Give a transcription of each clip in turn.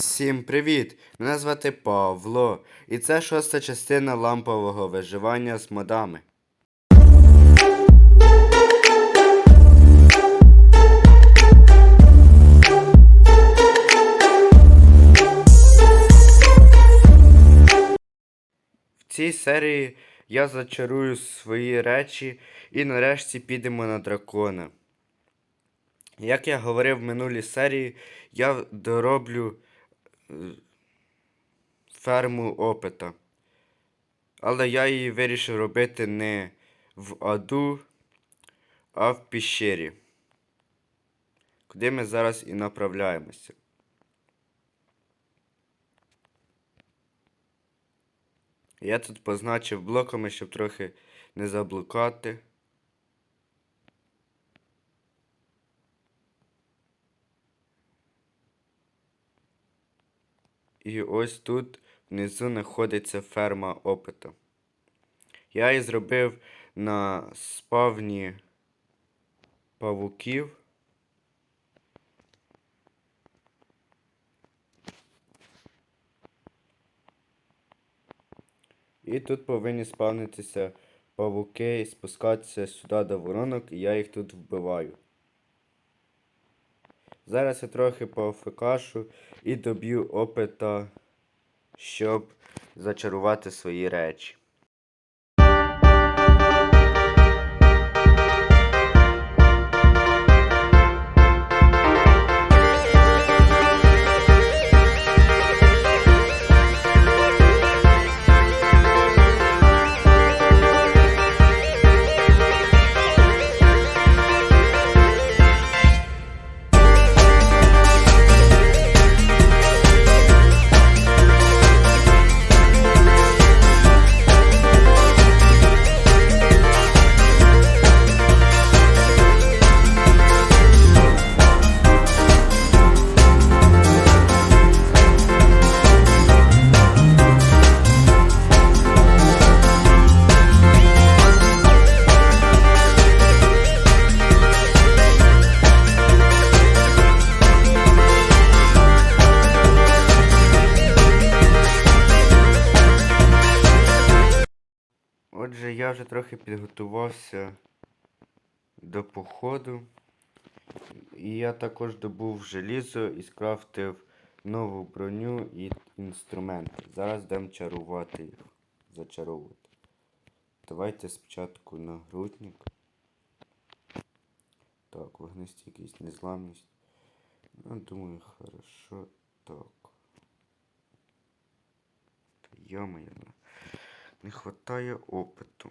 Всім привіт! Мене звати Павло, і це шоста частина лампового виживання з модами. В цій серії я зачарую свої речі і нарешті підемо на дракона. Як я говорив в минулій серії, я дороблю ферму опита. Але я її вирішив робити не в аду, а в піщері. Куди ми зараз і направляємося. Я тут позначив блоками, щоб трохи не заблукати. І ось тут внизу знаходиться ферма опиту. Я її зробив на спавні павуків. І тут повинні спавнитися павуки і спускатися сюди до воронок, і я їх тут вбиваю. Зараз я трохи пофекашу і доб'ю опита, щоб зачарувати свої речі. Трохи підготувався до походу. І я також добув желізо і скрафтив нову броню і інструменти. Зараз йдемо чарувати їх. Зачаровувати. Давайте спочатку нагрудник. Так, вогнестійкість, незламність. Ну, думаю, хорошо. Так. Йо-моє. Не хватає опиту.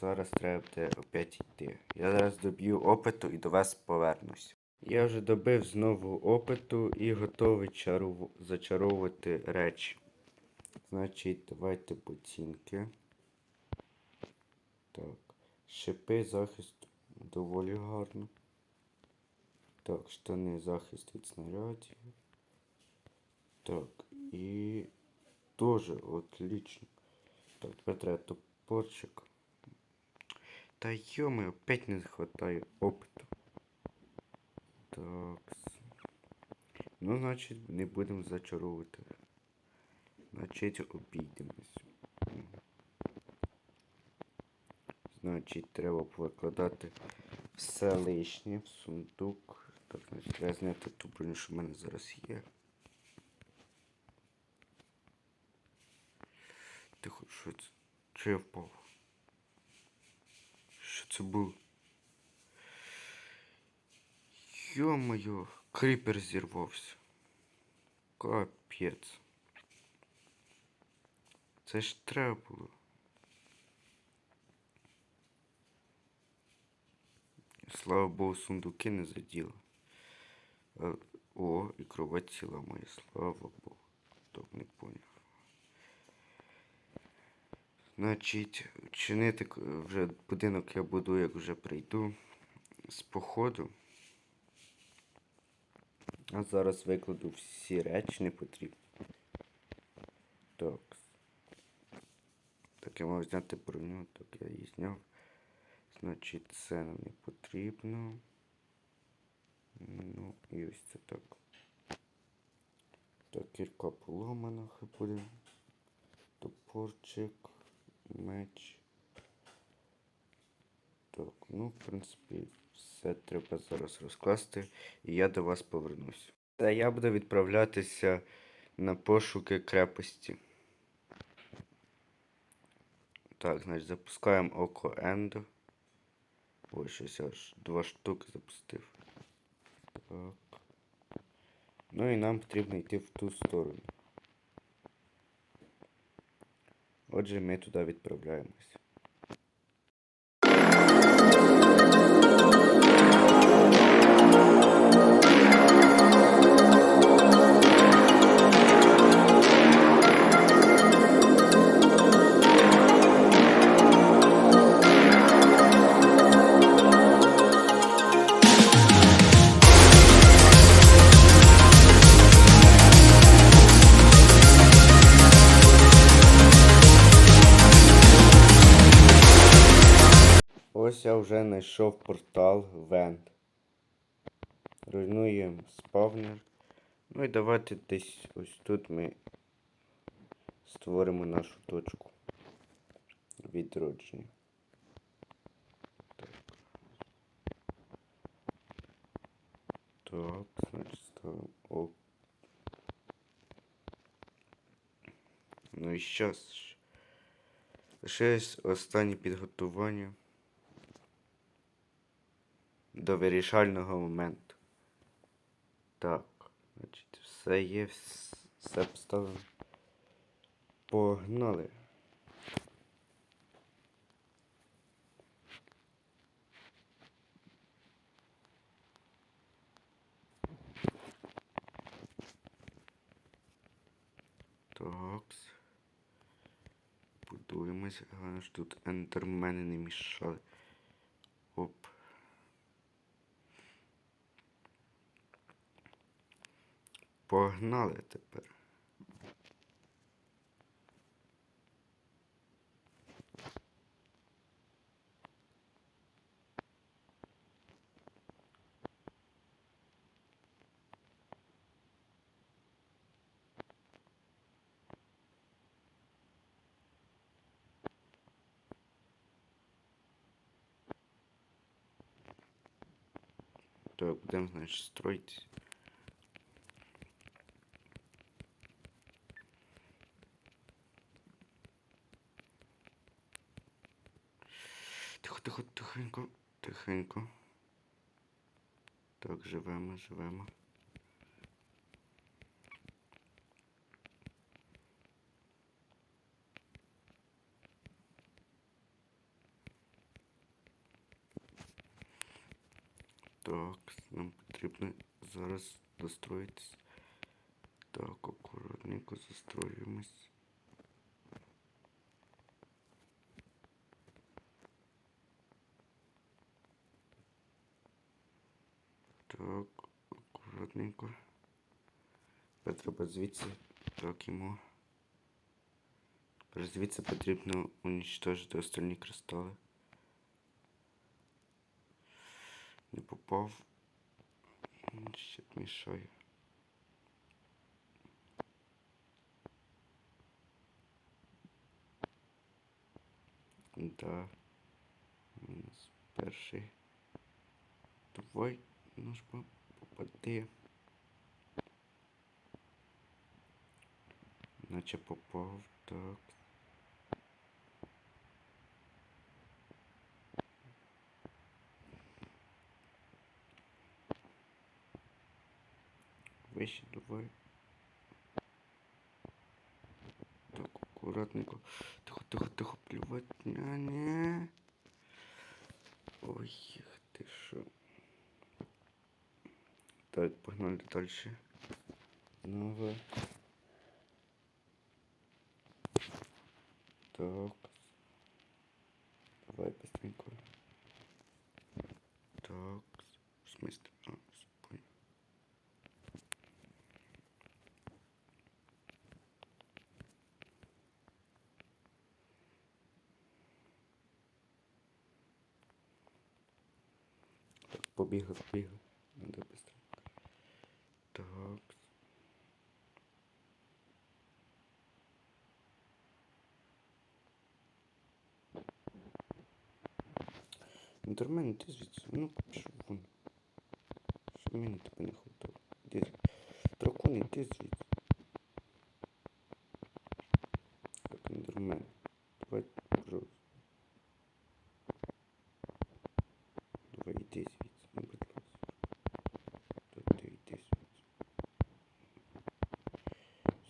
Зараз треба буде опять йти. Я зараз доб'ю опиту і до вас повернусь. Я вже добив знову опиту і готовий чару... зачаровувати речі. Значить, давайте ботинки. Так. Шипи, захист доволі гарно. Так, штани, захист від снарядів. Так, і Тоже отлично. Так, тепер треба топорчик. Та йоми, опять не хватає опиту. Так. Ну, значить, не будемо зачаровувати. Значить, обійдемось. Значить, треба повикладати все лишнє в сундук. Так, значить, треба зняти ту броню, що в мене зараз є. Тихо, що це? Чи я впав? Що це було? Йо-моє, кріпер зірвався. Капець. Це ж треба було. Слава Богу, сундуки не заділи. О, і кровать ціла моя, слава Богу. Так не поняв. Значить, чинити вже будинок я буду, як вже прийду з походу. А зараз викладу всі речі не потрібні. Так. Так, я мав зняти броню, так я її зняв. Значить, це нам не потрібно. Ну, і ось це так. Так, кірка поломана, хай буде. Топорчик, меч. Так, ну, в принципі, все треба зараз розкласти, і я до вас повернусь. Та я буду відправлятися на пошуки крепості. Так, значить, запускаємо око Ендо. Ой, щось аж два штуки запустив. Так. Ну і нам потрібно йти в ту сторону. Отже, ми туди відправляємось. Знайшов портал Вент. Руйнуємо спавнер. Ну і давайте десь ось тут ми створимо нашу точку відродження. Так. Так, значить ставимо ок. Ну і щас. Лишилось останнє підготування до вирішального моменту. Так, значить, все є, вс- все поставлено. Погнали. Так. Будуємось. Головне, що тут ендермени не мішали. Оп. Погнали тепер. Так, будемо, значить, строїть. Тихо, тихенько, тихенько. Так, живемо, живемо. Так, нам потрібно зараз достроїтись. Так, акуратненько застроюємось. Так, акуратненько. Тепер треба звідси так йому. Тепер звідси потрібно уничтожити остальні кристали. Не попав. Ще мішає. Да. Мінус перший. Давай, ну ж по- попади. Наче попав, так. Вище давай. Так, акуратненько. Тихо, тихо, тихо, плювать. Не, не. Ой, ты шо. Так, погнали дальше. Снова. Так. Давай быстренько. Так. В смысле? А, понял. Так, побігли, побігли. Ендермен, іди звідси. Ну, пішов вон. Що мені тебе не хватало? Іди звідси. Дракон, іди звідси. Так, ендермен. Давай, пожалуйста. Давай, іди звідси, ну, будь ласка. Та ти йди звідси.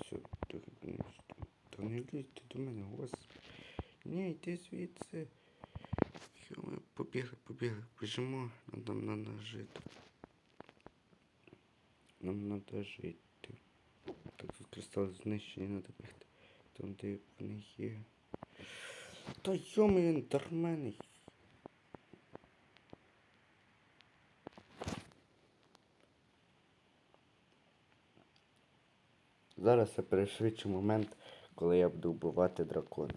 Все, так, ну, що? Та не лізьте до мене, господи. Ні, йди звідси. Побігли, побігли, біжимо, нам надо жити. Нам надо жити. Так, тут кристал знищення надо бігти. Там, де вони є. Та йоми, він дармений. Зараз я перешвидшу момент, коли я буду вбивати дракона.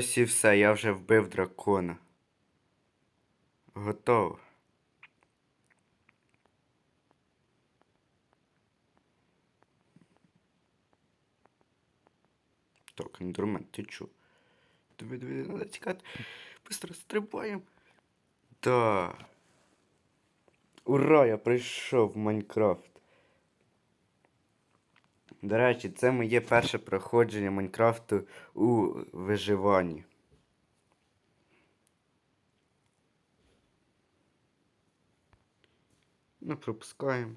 Ось і все, я вже вбив дракона. Готово. Так, ендермен, ти чо? Диви, диви, треба тікати. Быстро стрибаємо. Да. Ура, я прийшов в Майнкрафт. До речі, це моє перше проходження Майнкрафту у виживанні. Ну, пропускаємо.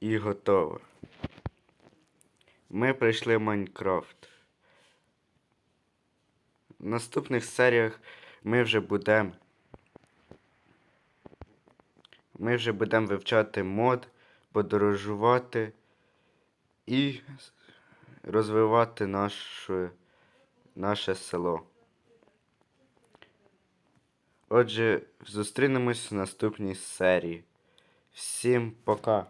І готово. Ми пройшли Майнкрафт. В наступних серіях ми вже будемо. Ми вже будемо вивчати мод, подорожувати і розвивати наше, наше село. Отже, зустрінемось в наступній серії. Всім пока!